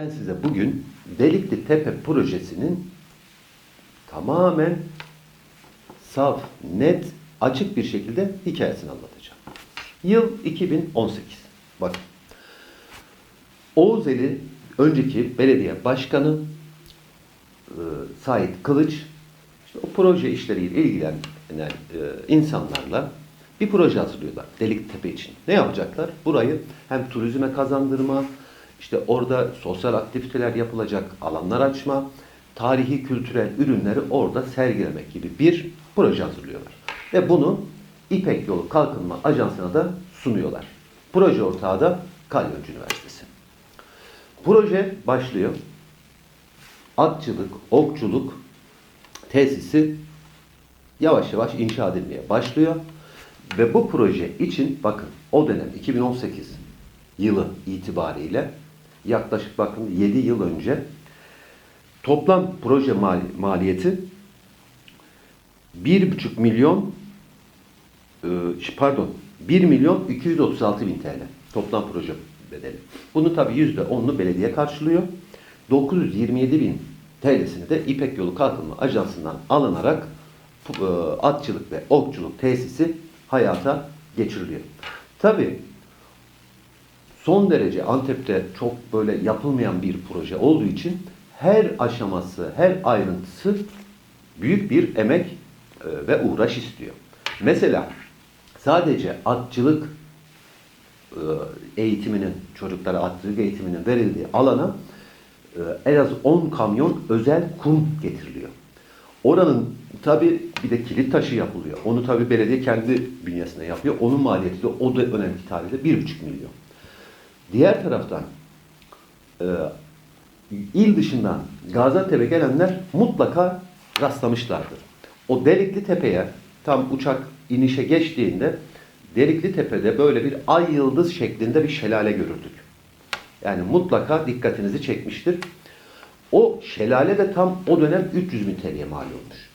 Ben size bugün Delikli Tepe projesinin tamamen saf, net, açık bir şekilde hikayesini anlatacağım. Yıl 2018. Bakın. Oğuzeli önceki belediye başkanı e, Sait Kılıç işte o proje işleriyle ilgilenen e, insanlarla bir proje hazırlıyorlar Deliktepe için. Ne yapacaklar? Burayı hem turizme kazandırma, işte orada sosyal aktiviteler yapılacak alanlar açma, tarihi kültürel ürünleri orada sergilemek gibi bir proje hazırlıyorlar. Ve bunu İpek Yolu Kalkınma Ajansı'na da sunuyorlar. Proje ortağı da Kalyoncu Üniversitesi. Proje başlıyor. Atçılık, okçuluk tesisi yavaş yavaş inşa edilmeye başlıyor. Ve bu proje için bakın o dönem 2018 yılı itibariyle yaklaşık bakın 7 yıl önce toplam proje mali- maliyeti 1,5 milyon e, pardon 1 milyon 236 bin TL toplam proje bedeli. Bunu tabii %10'unu belediye karşılıyor. 927 bin TL'sini de İpek Yolu Kalkınma Ajansı'ndan alınarak e, atçılık ve okçuluk tesisi hayata geçiriliyor. Tabii son derece Antep'te çok böyle yapılmayan bir proje olduğu için her aşaması, her ayrıntısı büyük bir emek e, ve uğraş istiyor. Mesela sadece atçılık e, eğitiminin, çocuklara atçılık eğitiminin verildiği alana e, en az 10 kamyon özel kum getiriliyor. Oranın tabi bir de kilit taşı yapılıyor. Onu tabi belediye kendi bünyesine yapıyor. Onun maliyeti de o da önemli tarihte 1,5 milyon. Diğer taraftan e, il dışından Gaziantep'e gelenler mutlaka rastlamışlardır. O Delikli Tepe'ye tam uçak inişe geçtiğinde Delikli Tepe'de böyle bir ay yıldız şeklinde bir şelale görürdük. Yani mutlaka dikkatinizi çekmiştir. O şelale de tam o dönem 300 bin TL'ye mal olmuş.